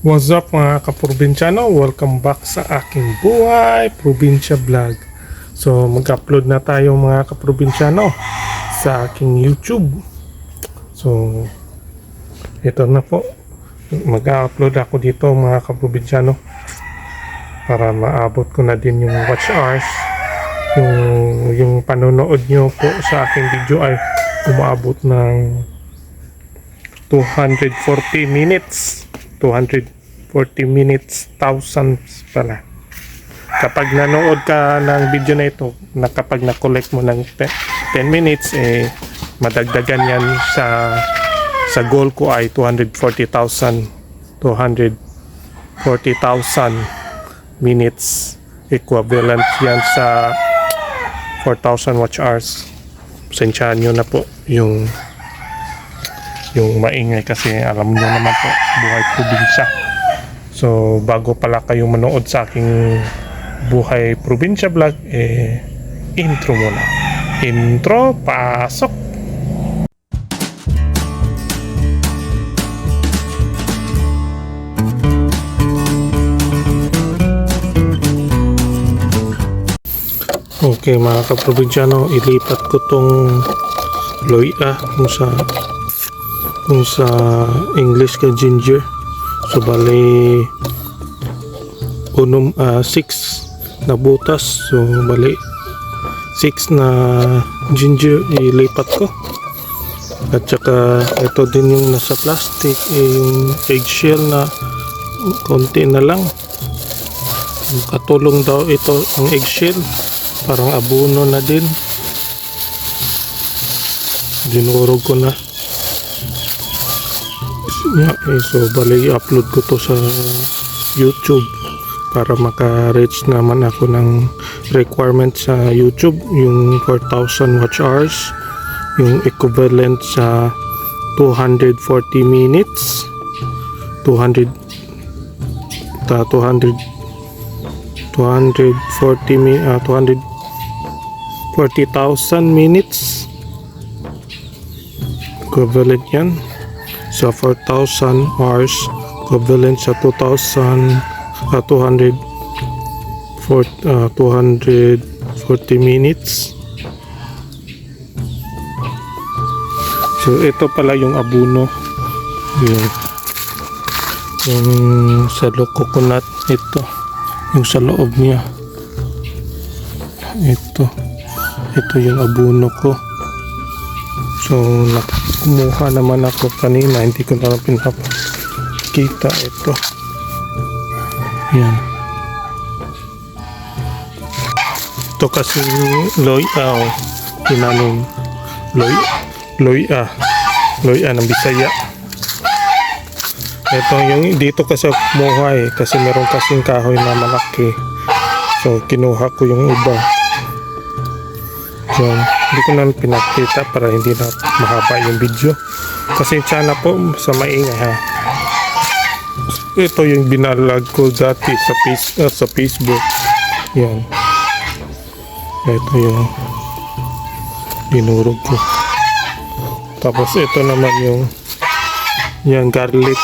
What's up mga kaprobinsyano? Welcome back sa aking buhay, probinsya vlog. So mag-upload na tayo mga kaprobinsyano sa aking YouTube. So ito na po. Mag-upload ako dito mga kaprobinsyano para maabot ko na din yung watch hours. Yung, yung panonood nyo po sa aking video ay umaabot ng 240 minutes 240 minutes thousands pala. Kapag nanood ka ng video na ito na kapag na-collect mo ng 10, 10 minutes eh madagdagan yan sa sa goal ko ay 240,000 240,000 minutes equivalent yan sa 4,000 watch hours. Sensyahan nyo na po yung yung maingay kasi alam nyo naman po buhay probinsya. So bago pala kayo manood sa aking buhay probinsya vlog eh intro muna. Intro pasok! Okay mga kaprobinsyano, ilipat ko tong loya kung sa kung sa English ka ginger. So bali unom ah, six na butas. So bali six na ginger ilipat ko. At saka ito din yung nasa plastic, yung eggshell na konti na lang. Katulong daw ito ang eggshell parang abono na din dinurog ko na yeah, eh, so bali upload ko to sa youtube para maka-reach naman ako ng requirement sa youtube yung 4,000 watch hours yung equivalent sa 240 minutes 200 ta 200 240 mi ah, 200 40,000 minutes. Equivalent yan sa 4,000 hours equivalent sa 2,000 ah, 200 for, ah, 240 minutes. So ito pala yung abuno. Yung yung sa coconut ito. Yung sa loob niya. Ito. Ito yung abuno ko. So nakumuha naman ako kanina hindi ko na pinapakita ito. Yan. Ito kasi loy ah oh, tinanong loy loy ah loy ah ng bisaya. Ito yung dito kasi ako kumuha eh. Kasi meron kasing kahoy na malaki. So kinuha ko yung iba. So hindi ko na pinakita para hindi na mahaba yung video. Kasi sana po sa maingay ha? Ito yung binalag ko dati sa, face, ah, sa Facebook. Yan. Ito yung dinurog ko. Tapos ito naman yung garlic.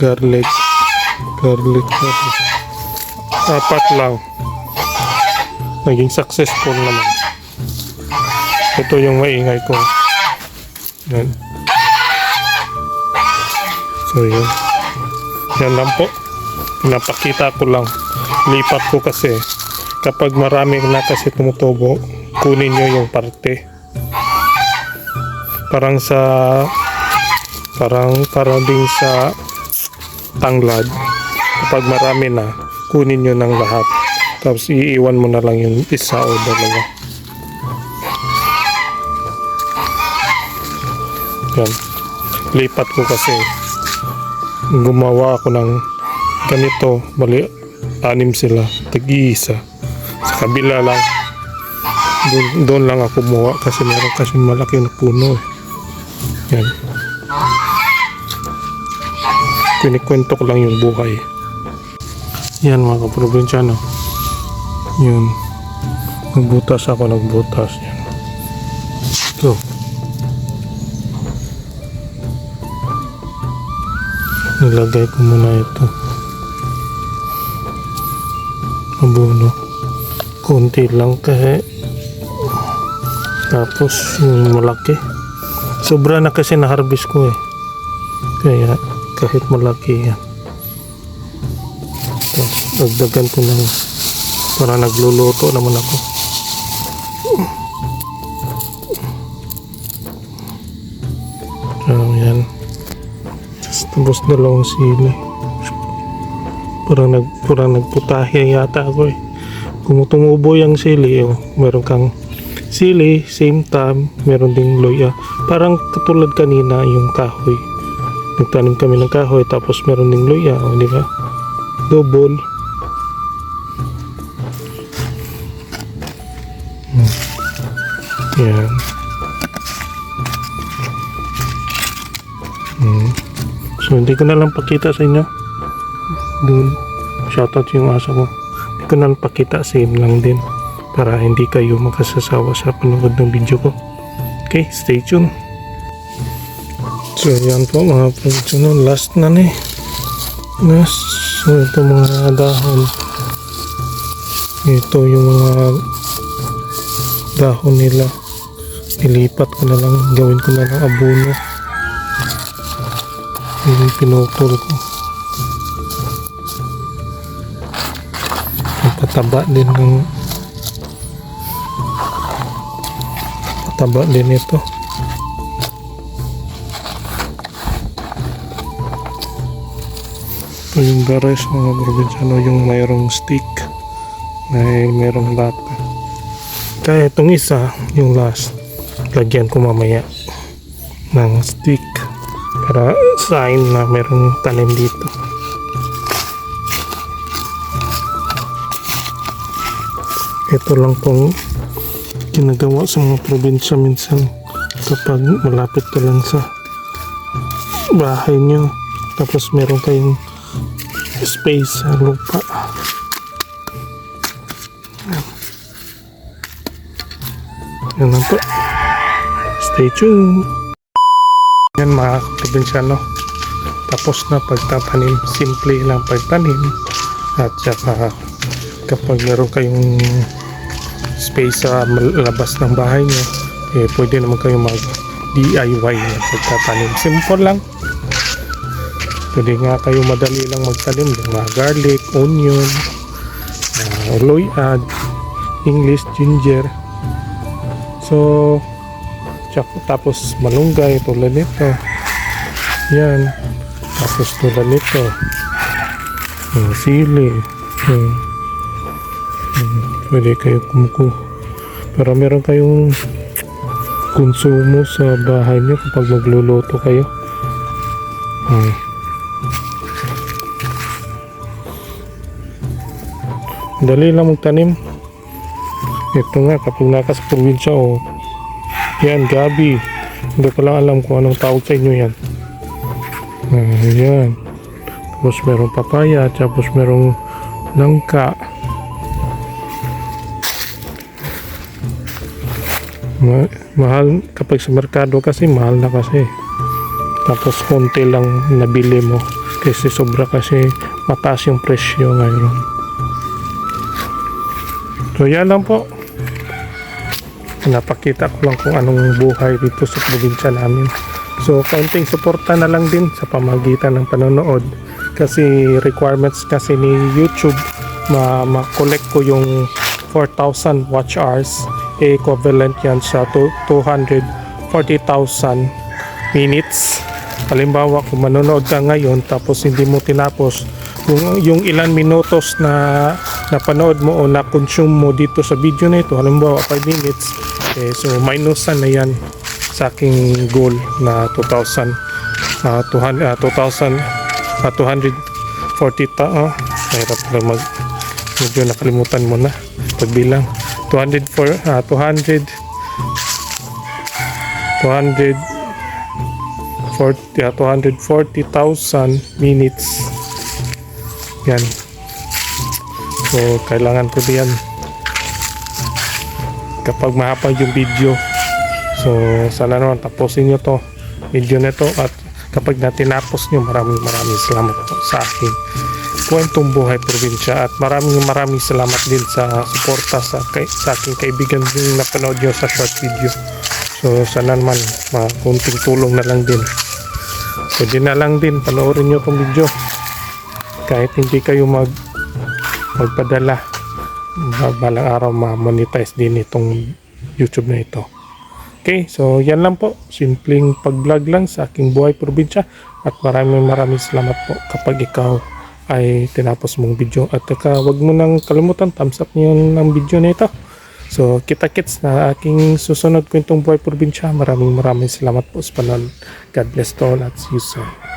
Garlic. Garlic garlic. Apat lang. Naging successful naman ito yung maingay ko. Yan. So yun. Yan lang po. Pinapakita ko lang. Lipat ko kasi. Kapag marami na kasi tumutubo kunin nyo yung parte. Parang sa parang parang din sa tanglad. Kapag marami na kunin nyo ng lahat. Tapos iiwan mo na lang yung isa o dalawa yan. Lipat ko kasi gumawa ako ng ganito. Mali anim sila. Tag-iisa. Sa kabila lang doon, doon lang ako kumuha kasi meron kasi malaki na puno eh. yan. Kinikwento ko lang yung buhay. Yan mga kaprobinsyano yun. Nagbutas ako nagbutas. Yan. Ito Nilagay ko muna ito. Abono. Konti lang kasi tapos yung malaki. Sobra na kasi na-harvest ko eh. Kaya kahit malaki yan. Tapos dagdagan ko ng para nagluluto naman ako. Tapos, dalawang sili. Parang, nag, parang nagputahe yata ako eh. Kung tumubo yung sili, oh, meron kang sili, same time, meron ding loya. Parang katulad kanina yung kahoy. Nagtanim kami ng kahoy, tapos meron ding loya, oh, di ba? Double. Hmm. Yan. So, hindi ko na lang pakita sa inyo. Doon. Shoutout yung asa ko. Hindi ko na lang pakita. Same lang din. Para hindi kayo makasasawa sa panood ng video ko. Okay, stay tuned. So, yan po mga production. Last na eh. Last. So, ito mga dahon. Ito yung mga dahon nila. Nilipat ko na lang. Gawin ko na lang abono. Yung pinutol ko. Pataba din ng pataba din ito. Ito yung gares mga probinsyano yung mayroong stick na mayroong lata. Kaya itong isa, yung last, lagyan ko mamaya ng stick para sign na merong tanim dito. Ito lang pong ginagawa sa mga probinsya minsan kapag malapit ka lang sa bahay nyo tapos meron kayong space sa lupa. Yan lang po. Stay tuned. Yan mga probinsyano. Tapos na pagtatanim. Simple lang pagtanim. At saka kapag meron kayong space sa labas ng bahay nyo, eh, pwede naman kayo mag DIY na pagtatanim. Simple lang. Pwede nga kayo madali lang magtanim ng mga garlic, onion, uh, loyad, English ginger. So, tapos malunggay tulad nito. Yan. Tapos tulad nito. Yung sili. Yung, yung, pwede kayo kumuku. Para meron kayong konsumo sa bahay niyo kapag magluluto kayo. Hmm. Dali lang magtanim. Ito nga, kapag naka sa probinsya, oh, yan, gabi. Hindi ko lang alam kung anong tawag sa inyo yan. Ah, yan. Tapos merong papaya, tapos merong langka. Ma- mahal kapag sa merkado kasi mahal na kasi. Tapos konti lang nabili mo kasi sobra kasi mataas yung presyo ngayon. So yan lang po. Napakita ko lang kung anong buhay dito sa probinsya namin. So kaunting suporta na lang din sa pamagitan ng panonood. Kasi requirements kasi ni YouTube ma ma-collect ko yung 4,000 watch hours. Equivalent yan sa to- 240,000 minutes. Halimbawa kung manonood ka ngayon tapos hindi mo tinapos yung, yung ilan minutos na napanood mo o na-consume mo dito sa video na ito halimbawa 5 minutes eh, so minusan na yan sa aking goal na 2,000 ah, 200, ah, 2,000 ah, 240 ta ah, mahirap na mag medyo nakalimutan mo na pagbilang 200 for ah, 200 200 40, ah, 240,000 minutes. Yan so kailangan ko diyan kapag mahapag yung video. So sana naman tapusin nyo to video na to at kapag natinapos nyo maraming maraming salamat po sa aking kwentong buhay probinsya. At maraming maraming salamat din sa suporta sa, kay, sa aking kaibigan din na panood nyo sa short video. So sana naman makunting tulong na lang din. Di na lang din panoorin nyo itong video. Kahit hindi kayo mag magpadala ma- balang araw ma-monetize din itong YouTube na ito Okay, so yan lang po. Simpleng pag-vlog lang sa aking buhay probinsya. At maraming maraming salamat po kapag ikaw ay tinapos mong video. At saka wag mo nang kalimutan, thumbs up niyo ng video na ito. So, kita-kits na aking susunod kwentong buhay probinsya. Maraming maraming salamat po sa panonood. God bless to all at see you soon.